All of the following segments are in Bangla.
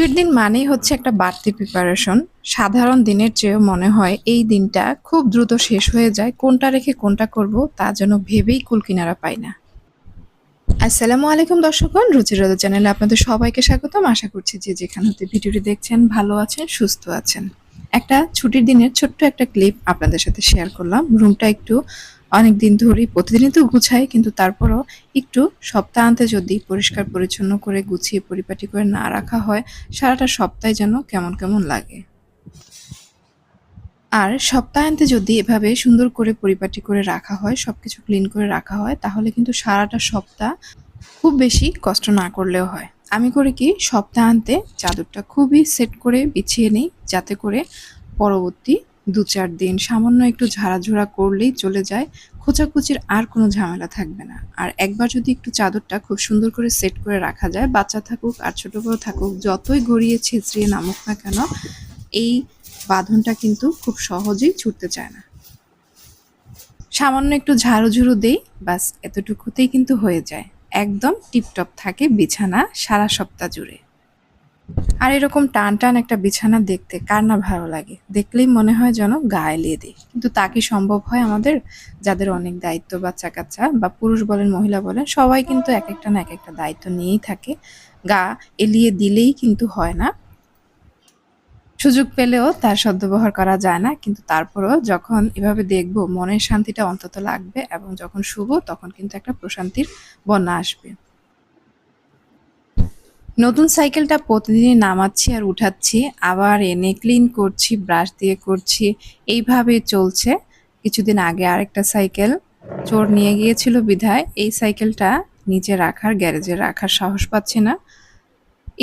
ছুটির দিন মানেই হচ্ছে একটা বাড়তি প্রিপারেশন সাধারণ দিনের চেয়েও মনে হয় এই দিনটা খুব দ্রুত শেষ হয়ে যায়, কোনটা রেখে কোনটা করব তা যেন ভেবেই কুলকিনারা পাই না। আসসালামু আলাইকুম দর্শকগণ রুচির চ্যানেলে আপনাদের সবাইকে স্বাগতম। আশা করছি যে যেখান হতে ভিডিওটি দেখছেন, ভালো আছেন, সুস্থ আছেন। একটা ছুটির দিনের ছোট্ট একটা ক্লিপ আপনাদের সাথে শেয়ার করলাম। রুমটা একটু অনেক দিন ধরেই প্রতিদিনই তো গুছাই, কিন্তু তারপরও একটু সপ্তাহান্তে যদি পরিষ্কার পরিচ্ছন্ন করে গুছিয়ে পরিপাটি করে না রাখা হয়, সারাটা সপ্তাহে যেন কেমন কেমন লাগে। আর সপ্তাহান্তে যদি এভাবে সুন্দর করে পরিপাটি করে রাখা হয়, সবকিছু ক্লিন করে রাখা হয়, তাহলে কিন্তু সারাটা সপ্তাহ খুব বেশি কষ্ট না করলেও হয়। আমি করে কি সপ্তাহান্তে চাদরটা খুবই সেট করে বিছিয়ে নিই, যাতে করে পরবর্তী দু চার দিন সামান্য একটু ঝাড়াঝোড়া করলেই চলে যায়। খোঁচাকুচির আর কোনো ঝামেলা থাকবে না। আর একবার যদি একটু চাদরটা খুব সুন্দর করে সেট করে রাখা যায়, বাচ্চা থাকুক আর ছোট বড় থাকুক, যতই গড়িয়ে ছেঁচড়িয়ে নামুক না কেন, এই বাঁধনটা কিন্তু খুব সহজেই ছুটতে চায় না। সামান্য একটু ঝাড়ু ঝুড়ু দেই বাস এতটুকুতেই কিন্তু হয়ে যায়। একদম টিপটপ থাকে বিছানা সারা সপ্তাহ জুড়ে। আর এরকম টান টান একটা বিছানা দেখতে কার না ভালো লাগে? দেখলেই মনে হয় যেন গায়ে এলিয়ে দিই। কিন্তু তা কি সম্ভব হয় আমাদের? যাদের অনেক দায়িত্ব বাচ্চা কাচ্চা বা পুরুষ বলেন, মহিলা বলেন, সবাই কিন্তু এক একটা না এক একটা দায়িত্ব নিয়েই থাকে। গা এলিয়ে দিলেই কিন্তু হয় না। সুযোগ পেলেও তার সদ্ব্যবহার করা যায় না, কিন্তু তারপরও যখন এভাবে দেখব, মনের শান্তিটা অন্তত লাগবে এবং যখন শুভ তখন কিন্তু একটা প্রশান্তির বন্যা আসবে। নতুন সাইকেলটা প্রতিদিনই নামাচ্ছি আর উঠাচ্ছি, আবার এনে ক্লিন করছি ব্রাশ দিয়ে করছি, এইভাবে চলছে। কিছুদিন আগে আরেকটা সাইকেল, চোর নিয়ে গিয়েছিল বিধায়, এই সাইকেলটা নিচে রাখার, গ্যারেজে রাখার সাহস পাচ্ছি না।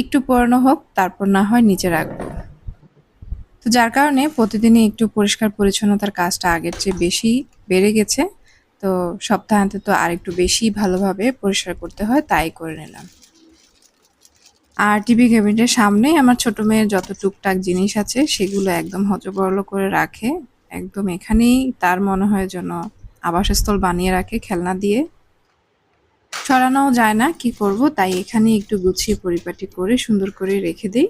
একটু পুরানো হোক, তারপর না হয় নিচে রাখব। তো যার কারণে প্রতিদিনই একটু পরিষ্কার পরিচ্ছন্নতার কাজটা আগের চেয়ে বেশি বেড়ে গেছে। তো সপ্তাহান্তে তো আর একটু বেশি ভালোভাবে পরিষ্কার করতে হয়, তাই করে নিলাম। আর টিভি ক্যাবিনেটের সামনেই আমার ছোট মেয়ের যত টুকটাক জিনিস আছে, সেগুলো একদম হজবরল করে রাখে। একদম এখানেই তার মনে হয় যেন আবাসস্থল বানিয়ে রাখে খেলনা দিয়ে। সরানোও যায় না, কি করব, তাই এখানে একটু গুছিয়ে পরিপাটি করে সুন্দর করে রেখে দিই।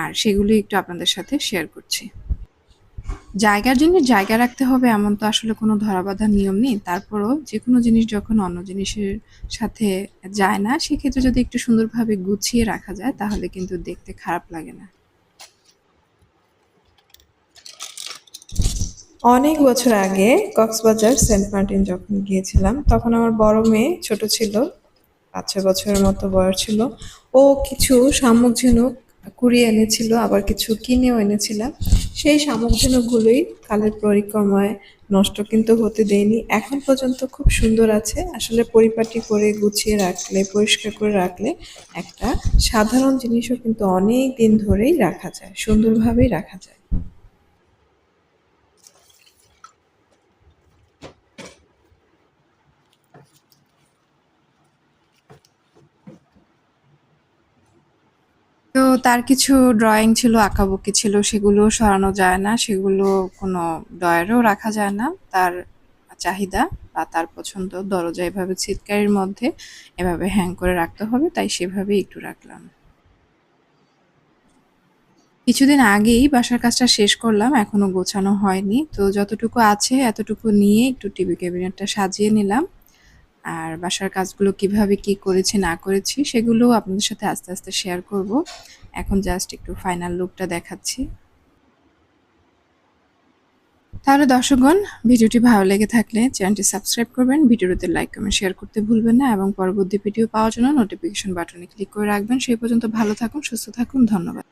আর সেগুলি একটু আপনাদের সাথে শেয়ার করছি। জায়গার জন্য জায়গা রাখতে হবে এমন তো আসলে কোনো ধরাবাধা নিয়ম নেই। তারপরও যে কোনো জিনিস যখন অন্য জিনিসের সাথে যায় না, সেক্ষেত্রে যদি একটু সুন্দরভাবে গুছিয়ে রাখা যায়, তাহলে কিন্তু দেখতে খারাপ লাগে না। অনেক বছর আগে কক্সবাজার সেন্ট মার্টিন যখন গিয়েছিলাম, তখন আমার বড় মেয়ে ছোট ছিল পাঁচ ছয় বছরের মতো বয়স ছিল। ও কিছু শামুক ঝিনুক কুড়িয়ে এনেছিল, আবার কিছু কিনেও এনেছিলাম। সেই সামগ্রীগুলোই কালের পরিক্রমায় নষ্ট কিন্তু হতে দেয়নি। এখন পর্যন্ত খুব সুন্দর আছে। আসলে পরিপাটি করে গুছিয়ে রাখলে, পরিষ্কার করে রাখলে একটা সাধারণ জিনিসও কিন্তু অনেক দিন ধরেই রাখা যায়, সুন্দরভাবেই রাখা যায়। তো তার কিছু ড্রয়িং ছিল, আঁকাবুকি ছিল, সেগুলো সরানো যায় না, সেগুলো কোনো ড্রয়ারেও রাখা যায় না। তার চাহিদা বা তার পছন্দ দরজা এভাবে ছিটকারির মধ্যে এভাবে হ্যাং করে রাখতে হবে, তাই সেভাবে একটু রাখলাম। কিছুদিন আগেই বাসার কাজটা শেষ করলাম, এখনও গোছানো হয়নি। তো যতটুকু আছে, এতটুকু নিয়ে একটু টিভি ক্যাবিনেটটা সাজিয়ে নিলাম। আর বাসার কাজগুলো কীভাবে কি করেছি, না করেছি সেগুলো আপনাদের সাথে আস্তে আস্তে শেয়ার করব। এখন জাস্ট একটু ফাইনাল লুকটা দেখাচ্ছি। তাহলে দর্শকগণ, ভিডিওটি ভালো লেগে থাকলে চ্যানেলটি সাবস্ক্রাইব করবেন ভিডিওতে লাইক কমেন্ট শেয়ার করতে ভুলবেন না এবং পরবর্তী ভিডিও পাওয়ার জন্য নোটিফিকেশন বাটনে ক্লিক করে রাখবেন। সেই পর্যন্ত ভালো থাকুন, সুস্থ থাকুন, ধন্যবাদ।